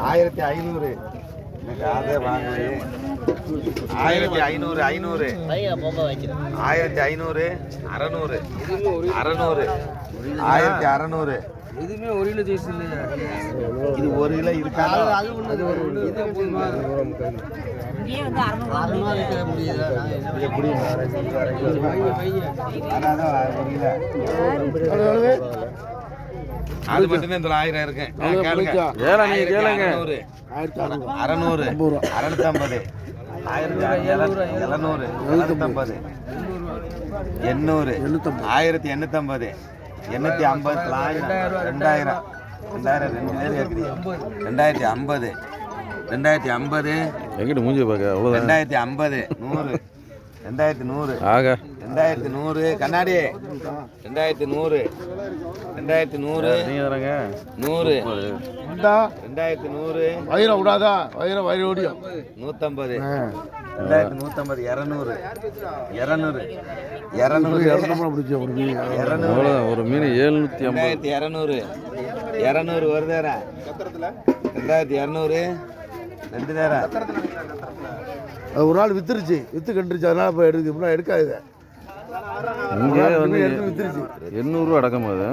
ஆயிரத்தி ஐநூறு. எனக்கு அதே வாங்கலையே ஆயிரத்தி ஐநூறு ஐநூறு. ஆயிரத்தி ஐநூறு அறநூறு. அறநூறு. ஆயிரத்தி அறநூறு. எதுவுமே ஒரு கிலோ ஜெயிச்சு இல்லையா. இது ஒரு கிலோ இருக்காது அது ஒரு இது போதுமா இது அது மட்டும்தான் இந்த ஆயிரம் இருக்கு. கேளுங்க. அறநூறு. அறநூத்தம்பது. ஆயிரத்தி எழுநூறு. எழுநூத்தம்பது. எண்ணூறு. ஆயிரத்தி எண்ணூத்தம்பது. எண்ணூத்தி ஐம்பது. ரெண்டாயிரம். ரெண்டாயிரம். ரெண்டு பேர் கேட்குறீங்க ரெண்டாயிரத்தி ஐம்பது. ரெண்டாயிரத்தி ஐம்பது. எங்கிட்ட மூஞ்சி பார்க்க? ரெண்டாயிரத்தி ஐம்பது. நூறு. ரெண்டாயிரத்தி நூறு. ஆக. ரெண்டாயிரத்தி நூறு. கண்ணாடி. ரெண்டாயிரத்தி நூறு. ரெண்டாயிரத்தி நூறு. நூறு. ரெண்டாயிரத்தி நூறு. வயிறை விடாதா? வயிறை வயிறு ஓடியும் நூற்றம்பது ரெண்டாயிரத்தி நூற்றம்பது இரநூறு. இரநூறு. இரநூறு பிடிச்ச ஒரு மீன். இரநூறு. ஒரு மீன் ஏழ்நூற்றி ஐம்பது. ரெண்டாயிரத்தி இரநூறு. இரநூறு வருதாரா? ரெண்டாயிரத்தி இரநூறு. ரெண்டு நேரம். அது ஒரு நாள் வித்துருச்சு. வித்து கண்டுருச்சு. அதனால இப்போ எடுக்க இப்படிலாம் எடுக்காது இங்கே வந்து வித்துருச்சு. எண்ணூறுரூவா அடக்கம் அது